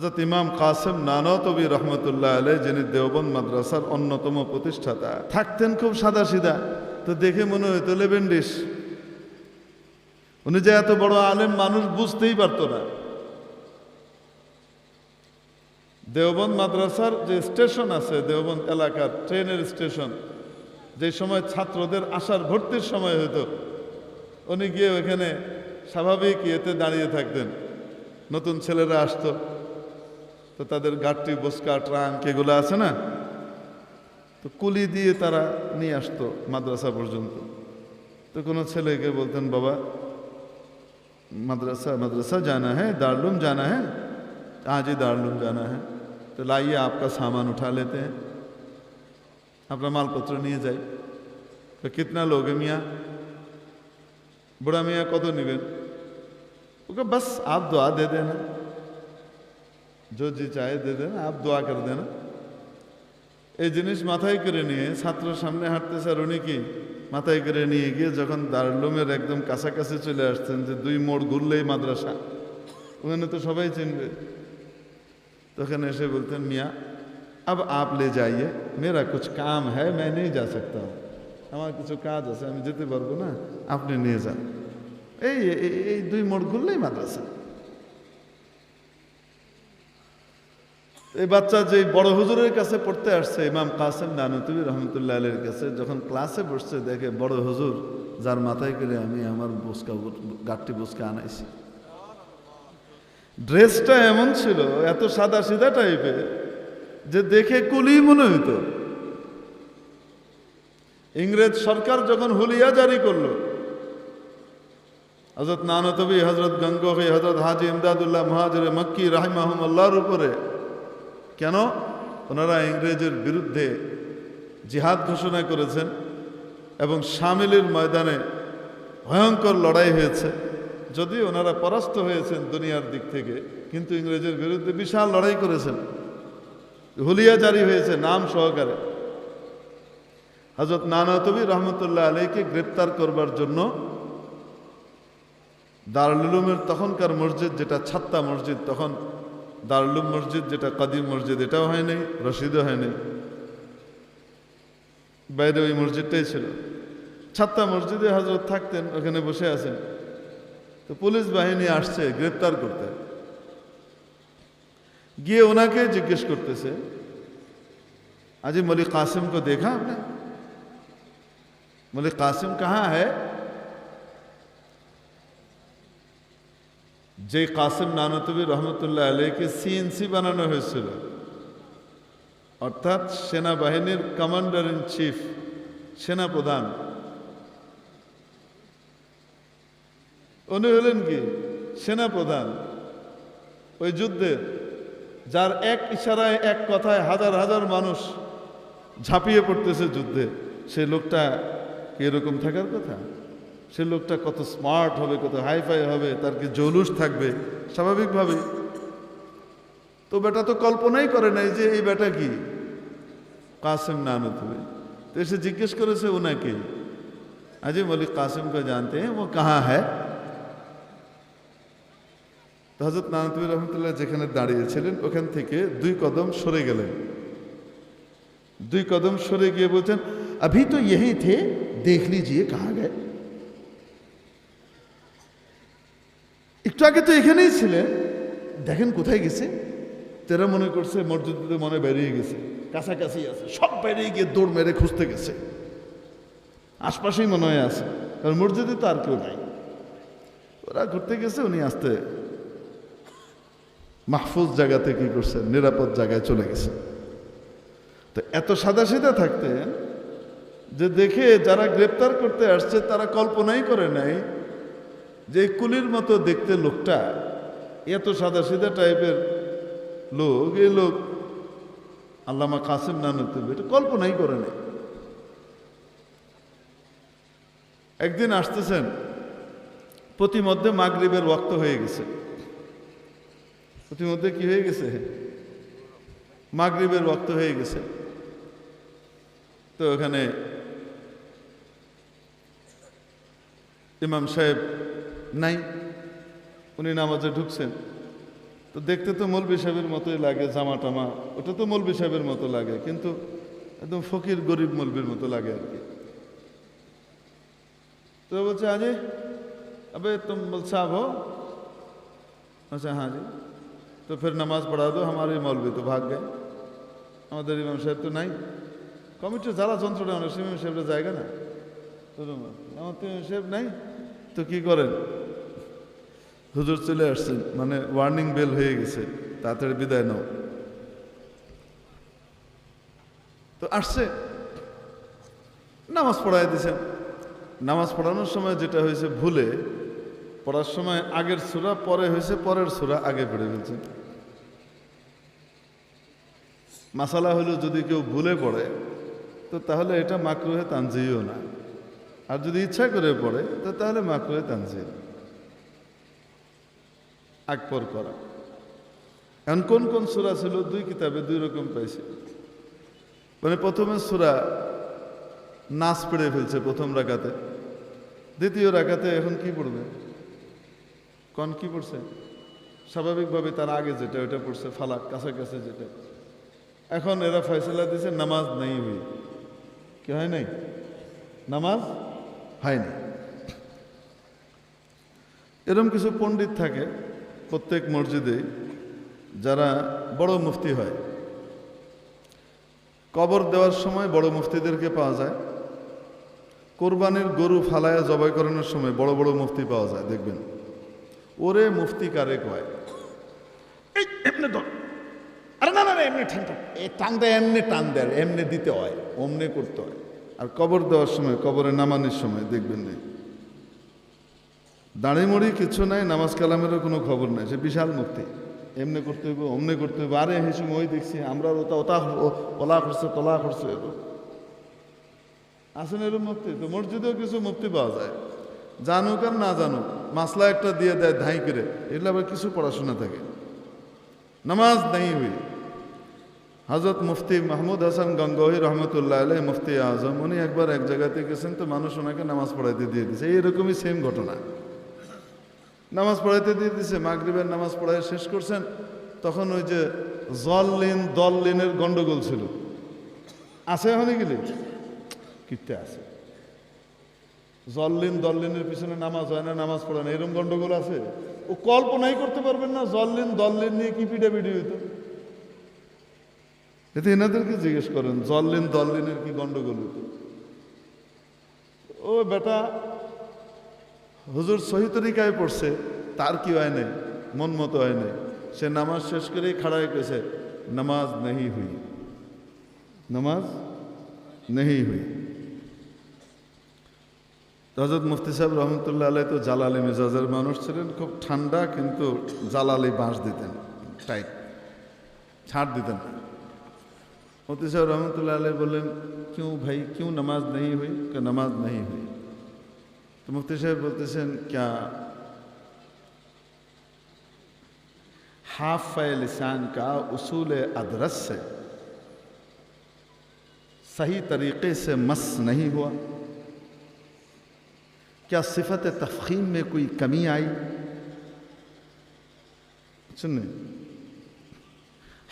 হজরত ইমাম কাসেম নানতবী রহমতুল্লাহ আলাই যিনি দেওবন্দ মাদ্রাসার অন্যতম প্রতিষ্ঠাতা। থাকতেন খুব সাদা সিধা তো দেখে মনে হইতো লেবেন্ডিস উনি যে এত বড় আলেম মানুষ বুঝতেই পারতো না। দেওবন্দ মাদ্রাসার যে স্টেশন আছে, দেওবন্দ এলাকার ট্রেনের স্টেশন, যে সময় ছাত্রদের আসার ভর্তির সময় হতো উনি গিয়ে ওখানে স্বাভাবিক ইয়েতে দাঁড়িয়ে থাকতেন। নতুন ছেলেরা আসতো। তো তাদের গাঠটি বসকা ট্রাঙ্ক এগুলো আছে না তো কুলি দিয়ে তারা নিয়ে আসতো মাদ্রাসা পর্যন্ত তো কোনো ছেলেকে বলতেন বাবা मदरसा मदरसा जाना है दारुलूम जाना है हाँ जी दारुलूम जाना है तो लाइए आपका सामान उठा लेते हैं अपना मालपत्र নিয়ে যাই তো कितना लोग हैं मियाँ बुढ़ा मियाँ কত নেবেন ओके बस आप दुआ दे देना जो जी चाहे दे देना आप दुआ कर देना এই জিনিস মাথায় করে নিয়ে ছাত্রের সামনে হাঁটতেছে আর উনি কি মাথায় করে নিয়ে গিয়ে যখন দারুলুমের একদম কাছাকাছি চলে আসছেন যে দুই মোড় ঘুরলেই মাদ্রাসা ওখানে তো সবাই চিনবে তখন এসে বলতেন মিয়া अब आप ले जाइए मेरा कुछ काम है मैं नहीं जा सकता हूँ আমার কিছু কাজ আছে আমি যেতে পারবো না আপনি নিয়ে যান এই এই- এই দুই মোড় ঘুরলেই মাদ্রাসা এই বাচ্চা যে বড় হুজুরের কাছে পড়তে আসছে, ইমাম কাসেম নানুতুবি রহমতুল্লাহ আলের কাছে, যখন ক্লাসে বসছে, দেখে বড় হুজুর, যার মাথায় করে আমি আমার বুসকা গাঠটি বুসকা আনাইছি। ড্রেসটা এমন ছিল, এত সাদা সিধা টাইপের, যে দেখে কুলি মনে হইতো। ইংরেজ সরকার যখন হুলিয়া জারি করল হজরত নানতবি হজরত গঙ্গোহী হজরত হাজি ইমদাদুল্লাহ মহাজরে মক্কি রাহিমাহমুল্লাহর উপরে কেন? ওনারা ইংরেজের বিরুদ্ধে জিহাদ ঘোষণা করেছেন এবং সামিলের ময়দানে ভয়ঙ্কর লড়াই হয়েছে। যদি ওনারা পরাস্ত হয়েছেন দুনিয়ার দিক থেকে, কিন্তু ইংরেজের বিরুদ্ধে বিশাল লড়াই করেছেন। হুলিয়া জারি হয়েছে নাম সহকারে। হজরত নানাতবি রহমতুল্লাহ আলীকে গ্রেপ্তার করবার জন্য দারুল উলুমের তখনকার মসজিদ, যেটা ছাত্তা মসজিদ, তখন দারুলুম মসজিদ যেটা কাদিম মসজিদ এটাও হয়নি রশিদও হয়নি বাইরে ওই মসজিদটাই ছিল ছাত্তা মসজিদে হজরত থাকতেন ওখানে বসে আছেন তো পুলিশ বাহিনী আসছে গ্রেপ্তার করতে গিয়ে ওনাকে জিজ্ঞেস করতেছে আজি मलिक कासिम को देखा आपने मलिक कासिम कहाँ है যে কাসেম নানতবী রহমতুল্লাহ আলীকে সিএনসি বানানো হয়েছিল। অর্থাৎ সেনাবাহিনীর কমান্ডার ইন চিফ সেনা প্রধান উনি হলেন কি? সেনা প্রধান ওই যুদ্ধে যার এক ইশারায়, এক কথায় হাজার হাজার মানুষ ঝাঁপিয়ে পড়তেছে যুদ্ধে। সেই লোকটা এরকম থাকার কথা? সে লোকটা কত স্মার্ট হবে কত হাইফাই হবে তার কি জৌলুস থাকবে স্বাভাবিকভাবে তো বেটা তো কল্পনাই করে নাই যে এই বেটা কি কাসেম নানত হবে তো এসে জিজ্ঞেস করেছে ওনাকে আজি মলিক কাসিম को जानते हैं वो कहाँ है তো হজরত নানতবী রহমতুল্লাহ যেখানে দাঁড়িয়েছিলেন ওখান থেকে দুই কদম সরে গেলেন দুই কদম সরে গিয়ে বলছেন अभी तो यही थे देख लीजिए कहाँ गए একটু আগে তো এখানেই ছিলেন। দেখেন কোথায় গেছে? তেরা মনে করছে মসজিদে মনে বেরিয়ে গেছে। কাছাকাছি আছে। সব বেরিয়ে গিয়ে দৌড় মেরে খুঁজতে গেছে। আশপাশেই মনে হয় আছে। কারণ মসজিদে তো আর কেউ নাই। ওরা ঘুরতে গেছে, উনি আসতে মাহফুজ জায়গাতে কি করছেন নিরাপদ জায়গায় চলে গেছে। তো এত সাদা সিধা থাকতেন যে দেখে যারা গ্রেপ্তার করতে আসছে, তারা কল্পনাই করে নাই যে কুলির মতো দেখতে লোকটা, এত সাদা সিধা টাইপের লোক, এই লোক আল্লামা কাসিম নানুতুব এটা কল্পনাই করে নাই। একদিন আসতেছেন, প্রতিমধ্যে মাগরিবের ওক্ত হয়ে গেছে। প্রতিমধ্যে কি হয়ে গেছে? মাগরিবের ওক্ত হয়ে গেছে। তো ওখানে ইমাম সাহেব নাই উনি নামাজে ঢুকছেন তো দেখতে তো মৌলবি সাহেবের মতোই লাগে জামা টামা ওটা তো মৌলবি সাহেবের মতো লাগে কিন্তু একদম ফকির গরিব মৌলবির মতো লাগে আর কি তো বলছে আজে अबे तुम मौल साहब हो अच्छा हाँ जी तो फिर नमाज पढ़ा दो हमारे मौलवी तो भाग गए আমাদের ইমাম সাহেব তো নাই কমিটির যারা যন্ত্রণা অনেক ইমাম সাহেবের জায়গা না তো আমার তো ইমাম সাহেব নাই তো কি করেন হুজুর চলে আসছেন মানে ওয়ার্নিং বেল হয়ে গেছে, তাড়াতাড়ি বিদায় নাও। তো আসছে, নামাজ পড়াই দিছেন। নামাজ পড়ানোর সময় যেটা হয়েছে ভুলে, পড়ার সময় আগের সুরা, পরে হয়েছে পরের সুরা, আগে পড়ে ফেলছে মাসালা হলো যদি কেউ ভুলে পড়ে, তো তাহলে এটা মাকরুহে তানজিও না। আর যদি ইচ্ছা করে পড়ে, তো তাহলে মাকরুহে তানজি আকপর করা। এখন কোন কোন সুরা ছিল? দুই কিতাবে দুই রকম পাইছে। মানে প্রথমে সুরা নাচ পেড়ে ফেলছে প্রথম রাখাতে দ্বিতীয় রাখাতে এখন কি পড়বে? কন কি পড়ছে? স্বাভাবিকভাবে তার আগে যেটা ওটা পড়ছে, ফালাক, কাছাকাছি যেটা। এখন এরা ফয়সলা দিছে, নামাজ নেই হুই কি হয় নাই? নামাজ হয়নি এরকম কিছু পণ্ডিত থাকে। প্রত্যেক মসজিদে যারা বড় মুফতি হয় কবর দেওয়ার সময় বড় মুফতিদেরকে পাওয়া যায় কোরবানির গরু ফালায়া জবাই করানোর সময় বড় বড় মুফতি পাওয়া যায় দেখবেন। ওরে মুফতি কারে কয়? এমনি আরে না না না এমনি এই টানটা এমনি টান দেয় এমনি দিতে হয় অমনি করতে হয়। আর কবর দেওয়ার সময় কবরে নামানোর সময় দেখবেন নেই দাঁড়িমড়ি কিছু নাই, নামাজ কালামেরও কোনো খবর নাই। সে বিশাল মুক্তি। এমনি করতে হইব, অমনি করতে হইব। আরে হেসুম ওই দেখছি আমরা ওটা ওটা ওলা করছে, তলা করছে আসেন এরকম মুক্তি। তো মসজিদেও কিছু মুক্তি পাওয়া যায়। জানুক আর না জানুক, মাসলা একটা দিয়ে দেয় ধাই করে। এগুলো আবার কিছু পড়াশোনা থাকে। নামাজ নেই হুই। হজরত মুফতি মাহমুদ হাসান গঙ্গোহি রহমতুল্লাহ আলহ মুফতি আজম, উনি একবার এক জায়গাতে গেছেন, তো মানুষ ওনাকে নামাজ পড়াইতে দিয়ে দিয়েছে। এইরকমই সেম ঘটনা। নামাজ পড়াইতে দিয়ে দিছে মাগরিবের নামাজ পড়াই শেষ করছেন, তখন ওই যে জল লিন দল লিনের গন্ডগোল ছিল। আছে ওখানে গেলে কিতে আছে। জল্লিন দল্লিনের পিছনে নামাজ হয় না, নামাজ পড়ে না এরকম গন্ডগোল আছে? ও কল্পনাই করতে পারবেন না, জল্লিন দল্লিন নিয়ে কি পিটাপিটি হইতো? এতে এনাদেরকে জিজ্ঞেস করেন, জল্লিন দল্লিনের কি গন্ডগোল হইতো? ও বেটা হুজুর সহিতরিকায় পড়ছে, তার কি হয় নাই? মন মতো হয় নাই। সে নামাজ শেষ করেই খাড়ায় গেছে, নামাজ নেহি হুই। নামাজ নেহি হুই। রাজত মুফতি সাহেব রহমতুল্লাহ আলাই তো জালালি মেজাজের মানুষ ছিলেন, খুব ঠান্ডা কিন্তু জালালি বাঁশ দিতেন, টাইট। ছাড় দিতেন মুফতি সাহেব রহমতুল্লাহ আলাই বললেন, কিউ ভাই, কিউ নামাজ নেই হই? কে, নামাজ নেই হই। تو مفتی صاحب بولتےছেন کیا؟ حاف لسان کا اصول ادرس سے صحیح طریقے سے مس نہیں ہوا۔ کیا صفت تفخیم میں کوئی کمی آئی؟ سننے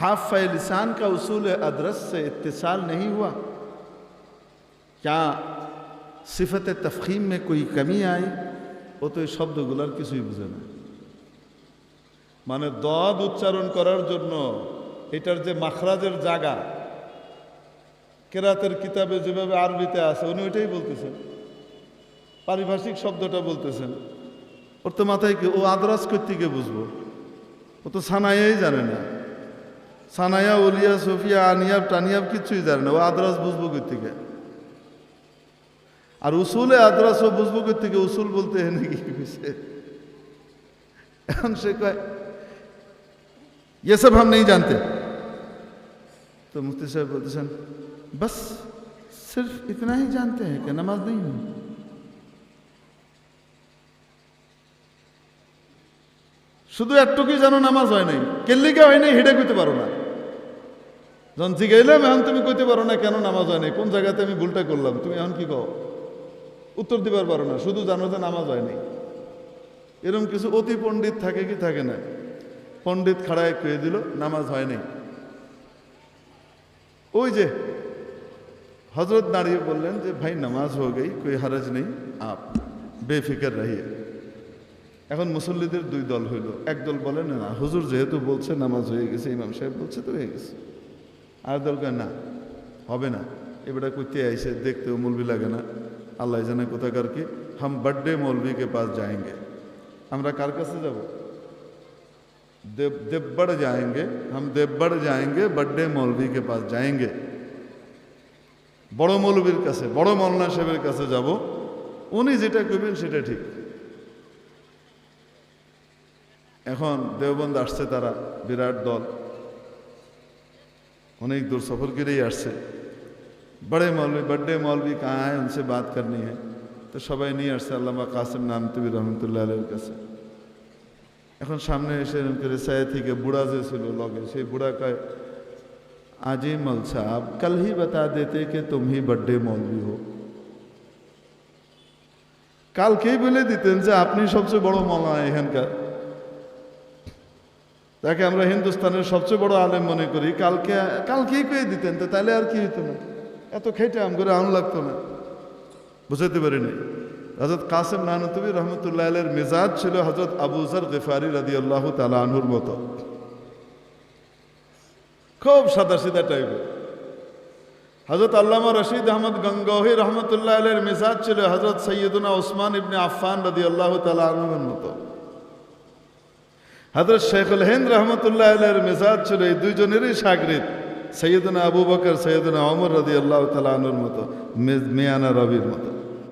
حاف لسان کا اصول ادرس سے اتصال نہیں ہوا۔ کیا सिफत तफखीम में कोई कमी आई ও তো এই শব্দগুলোর কিছুই বুঝে না মানে দদ উচ্চারণ করার জন্য এটার যে মাখরাজের জায়গা কেরাতের কিতাবে যেভাবে আরবিতে আছে উনি ওইটাই বলতেছেন পারিভাষিক শব্দটা বলতেছেন ওর তো মাথায় কি ও আদরাজ কর্তিকে বুঝবো ও তো সানাইয়াই জানে না সানায়া উলিয়া সফিয়া আনিয়াব টানিয়াব কিচ্ছুই জানে না ও আদরাজ বুঝবো কর্তিকে আর উসুলে আদরাজ ও বুঝবো কর্তিকে উসুল বলতে হেনে কি কইছে এখন সে কয় ये सब हम नहीं जानते तो मुफ्ती साहब बोलते सन बस सिर्फ इतना ही जानते हैं कि नमाज नहीं हुई শুধু একটুকুই জানো নামাজ হয় নাই কেল্লিকে হয় নাই হেডে কইতে পারো না যখন জিগাইলাম এখন তুমি কইতে পারো না কেন নামাজ হয় নাই কোন জায়গাতে আমি ভুলটা করলাম তুমি এখন কি কও উত্তর দিবার পারো না, শুধু জানো যে নামাজ হয় নাই। এরকম কিছু অতি পণ্ডিত থাকে কি থাকে না? পণ্ডিত খাড়ায় কয়ে দিল, নামাজ হয় নাই। ওই যে হজরত দাঁড়িয়ে বললেন যে, ভাই, নামাজ হো গই, কোই হারাজ নেই, আপ, বেফিকার রহিয়ে। এখন মুসল্লিদের দুই দল হইল। এক দল বলেন না হুজুর যেহেতু বলছে, নামাজ হয়ে গেছে, ইমাম সাহেব বলছে, তো হয়ে গেছে। আর দল না, হবে না, এবারে কুত্তে আইসে, দেখতেও মৌলবি লাগে না। আল্লাহ জানে কোথাকার কি। হাম বার্থডে মৌলভীকে পাস যায়গে আমরা কার কাছে যাব? देव যায়গে হাম দেববড় যায়গে বার্থডে মৌলভীকে পাস যায়গে বড় মৌলবীর কাছে, বড় মৌলনা সাহেবের কাছে যাব। উনি যেটা কইবেন সেটা ঠিক। এখন দেওবন্দ আসছে তারা, বিরাট দল। অনেক দূর সফর করেই আসছে। বড়ে মৌলবী বড়ে মৌলবী কাহা হ্যাঁ উনসে বাত করনি है তো সবাই নিয়ে আসছে আল্লামা কাসিম নাম তুবি রহমতুল্লাহ আলের কাছে এখন সামনে এসে এরকম করে সায়া থেকে বুড়া যে ছিল লগে সেই বুড়া কয় আজি মল সাহেব कल ही बता देते कि तुम ही बर्थडे मौलवी हो কালকেই বলে দিতেন যে আপনি সবচেয়ে বড় মৌলানা এখানকার তাকে আমরা হিন্দুস্তানের সবচেয়ে বড় আলেম মনে করি কালকে কালকেই কয়ে দিতেন তো তাহলে আর কি হতো না এত খেটে আম করে আম লাগতো না। বুঝাতে পারিনি। হজরত কাসেম নানতবী রহমতুল্লাহ আলের মেজাজ ছিল হজরত আবুজার গেফারি রাদি আল্লাহ তালা আনহুর মতো। খুব সাদা সিধা টাইপের হজরত আল্লামা রশিদ আহমদ গঙ্গোহি রহমতুল্লাহ আলের মেজাজ ছিল হজরত সৈয়দুনা ওসমান ইবনে আফফান রাদি আল্লাহ তালা আনহুর মতো। হজরত শেখুল হিন্দ রহমতুল্লাহ আলের মেজাজ ছিল এই দুইজনেরই সাগরিত সৈয়দনা আবু বকর সৈয়দনা অমর রদি আল্লাহ তালানুর মতো মেয়ানা রবির মতো।